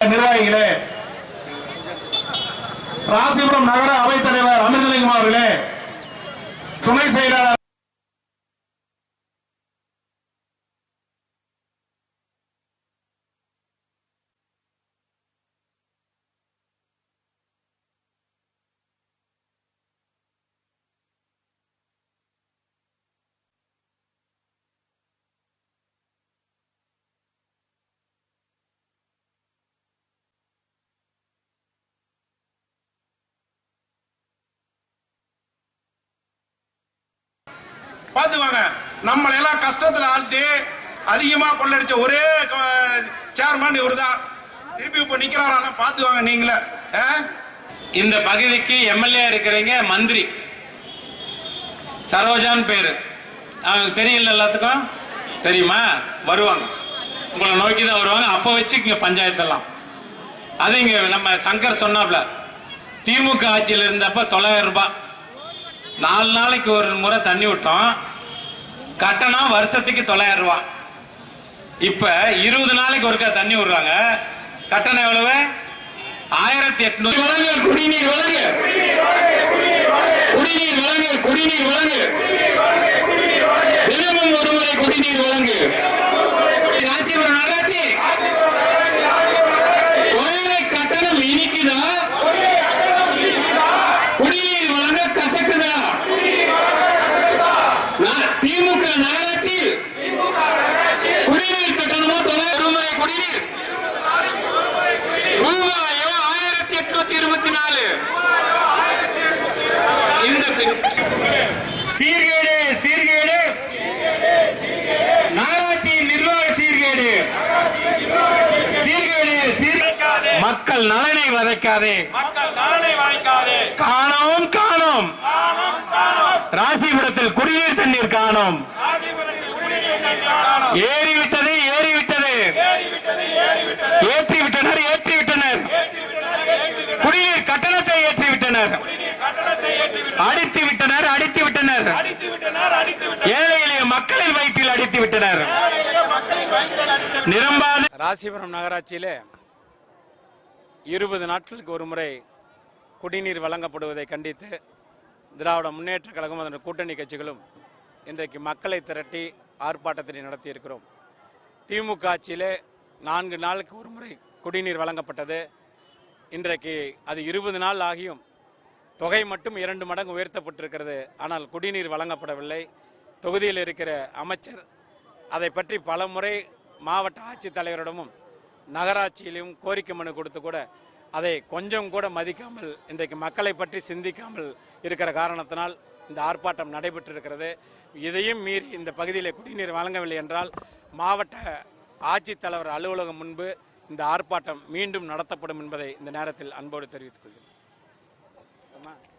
நிர்வாகிகளே. ராசிபுரம் நகர அவைத் தலைவர் அமிர்தலிங்கம் அவர்களே துணை செயலாளர் பாத்துக்கோங்க நம்மளை எல்லாம் கஷ்டத்துல ஆழ்த்தி அதிகமா கொள்ளடிச்ச ஒரே சேர்மன் இவர்தான் திருப்பி இப்ப நிக்கிறாராம் பாத்துவாங்க நீங்களே. ஆ? இந்த பகுதிக்கு எம்எல்ஏ இருக்கிறீங்க மந்திரி. சரோஜான் பேரு. அவங்களுக்கு தெரியல எல்லாத்துக்கும்? தெரியுமா? வருவாங்க. உங்களை நோக்கி தான் வருவாங்க. அப்போ வச்சுக்கங்க பஞ்சாயத்தெல்லாம் அது இங்கே நம்ம சங்கர் சொன்னாப்ல திமுக ஆட்சியில் இருந்தப்ப தொள்ளாயிரம் ரூபாய். நாலு நாளைக்கு ஒரு முறை தண்ணி விட்டோம். கட்டணம் வருஷத்துக்கு தொள்ளாயிரம் ரூபாய். இப்ப இருபது நாளைக்கு ஒருக்கா தண்ணி விடுறாங்க. கட்டணம் எவ்வளவு? ஆயிரத்தி எட்நூறு. குடிநீர் வழங்க குடிநீர் வழங்க. குடிநீர் வழங்க தினமும் ஒருமுறை குடிநீர் வழங்கு ராசிபுரம் நகராட்சி கொள்ளை கட்டணம் இனிக்குதா குடிநீர் வழங்க கசக்குதா நா- திமுக நகராட்சியில் குடிநீர் கட்டணமோ தொள்ளாயிரம் ரூபாய் குடிநீர் ரூபாயோ ஆயிரத்தி எட்நூத்தி இருபத்தி நாலு இந்த சீர்கேடு சீர்கேடு. நகராட்சி நிர்வாக சீர்கேடு. சீர்கேடு சீர்கேடு மக்கள் நலனை வதைக்காதே. காணோம் காணோம். ராசிபுரத்தில் குடிநீர் தண்ணீர் காணோம். ஏறிவிட்டது ஏறிவிட்டது. ஏற்றிவிட்டனர் ஏற்றி விட்டனர் ஏற்றி விட்டனர் குடிநீர் கட்டணத்தை ஏற்றி விட்டனர் குடிநீர் கட்டணத்தை ஏற்றிவிட்டனர் அடித்து விட்டனர் அடித்து விட்டனர் அடித்து விட்டனர் அடித்து விட்டனர் ஏழை எளிய மக்களின் வயிற்றில் அடித்து விட்டனர் நிரம்பாத ராசிபுரம் நகராட்சியிலே இருபது நாட்களுக்கு ஒரு முறை குடிநீர் வழங்கப்படுவதை கண்டித்து திராவிட முன்னேற்றக் கழகம் அதன் கூட்டணி கட்சிகளும் இன்றைக்கு மக்களை திரட்டி ஆர்ப்பாட்டத்தினை நடத்தியிருக்கிறோம். திமுக ஆட்சியிலே நான்கு நாளுக்கு ஒரு முறை குடிநீர் வழங்கப்பட்டது. இன்றைக்கு அது இருபது நாள் ஆகியும் தொகை மட்டும் இரண்டு மடங்கு உயர்த்தப்பட்டிருக்கிறது. ஆனால் குடிநீர் வழங்கப்படவில்லை. தொகுதியில் இருக்கிற அமைச்சர் அதை பற்றி பல முறை மாவட்ட ஆட்சித்தலைவரிடமும் நகராட்சியிலும் கோரிக்கை மனு கொடுத்து கூட அதை கொஞ்சம் கூட மதிக்காமல் இன்றைக்கு மக்களை பற்றி சிந்திக்காமல் இருக்கிற காரணத்தினால் இந்த ஆர்ப்பாட்டம் நடைபெற்றிருக்கிறது. இதையும் மீறி இந்த பகுதியில் குடிநீர் வழங்கவில்லை என்றால் மாவட்ட ஆட்சித்தலைவர் அலுவலகம் முன்பு இந்த ஆர்ப்பாட்டம் மீண்டும் நடத்தப்படும் என்பதை இந்த நேரத்தில் அன்போடு தெரிவித்துக் கொள்கிறேன். más.